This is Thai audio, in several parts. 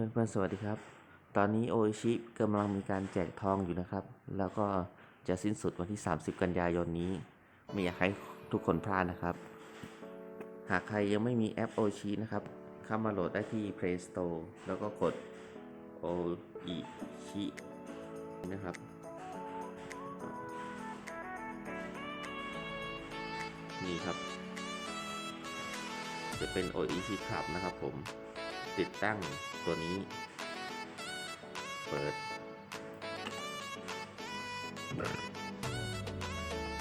พื่อนเพื่อนๆสวัสดีครับ ตอนนี้โออิชิกำลังมีการแจกทองอยู่นะครับ แล้วก็จะสิ้นสุดวันที่ 30 กันยายนนี้ ไม่อยากให้ทุกคนพลาดนะครับ หากใครยังไม่มีแอปโอชินะครับ เข้ามาโหลดได้ที่ Play Store แล้วก็กดโออิชินะครับ นี่ครับ จะเป็น OEC Club นะครับผมติดตั้ง ตัวนี้ เปิด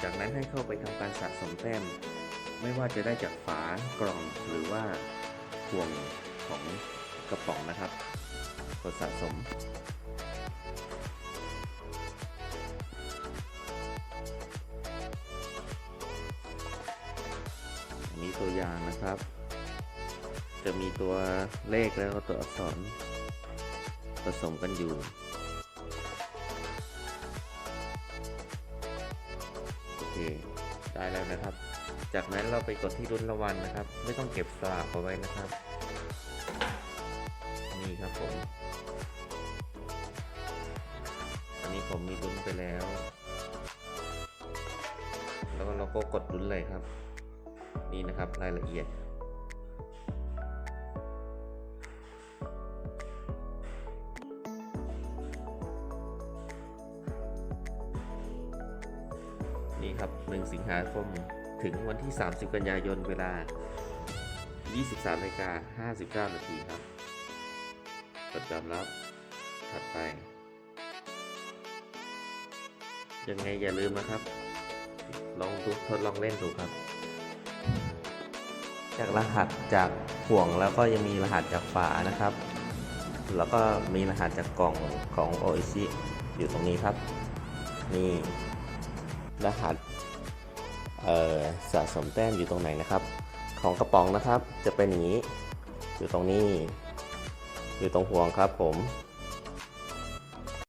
จากนั้นให้เข้าไปทำการสะสมแต้ม ไม่ว่าจะได้จากฝากล่องหรือว่าห่วงของกระป๋องนะครับ กดสะสมอันนี้ตัวอย่างนะครับ จะมีตัวเลขแล้วก็ตัวอักษร ผสมกันอยู่ โอเค ได้แล้วนะครับ จากนั้นเราไปกดที่รุ่นรางวัลนะครับ ไม่ต้องเก็บสลากเอาไว้นะครับ นี่ครับผม อันนี้ผมมีลุ้นไปแล้ว แล้วเราก็กดลุ้นเลยครับ นี่นะครับรายละเอียด นี่ครับ 1 สิงหาคมถึงวันที่ 30 กันยายนเวลา 23นาฬิกา59 นาทีครับกดยอมรับถัดไป ยังไงอย่าลืมนะครับ ลองดูทดลองเล่นดูครับ จากรหัสจากห่วงแล้วก็ยังมีรหัสจากฝานะครับ แล้วก็มีรหัสจากกล่องของ o i c อยู่ตรงนี้ครับ นี่ รหัสสะสมแต้มอยู่ตรงไหนนะครับ ของกระป๋องนะครับจะเป็นอย่างนี้ อยู่ตรงนี้ อยู่ตรงห่วงครับผม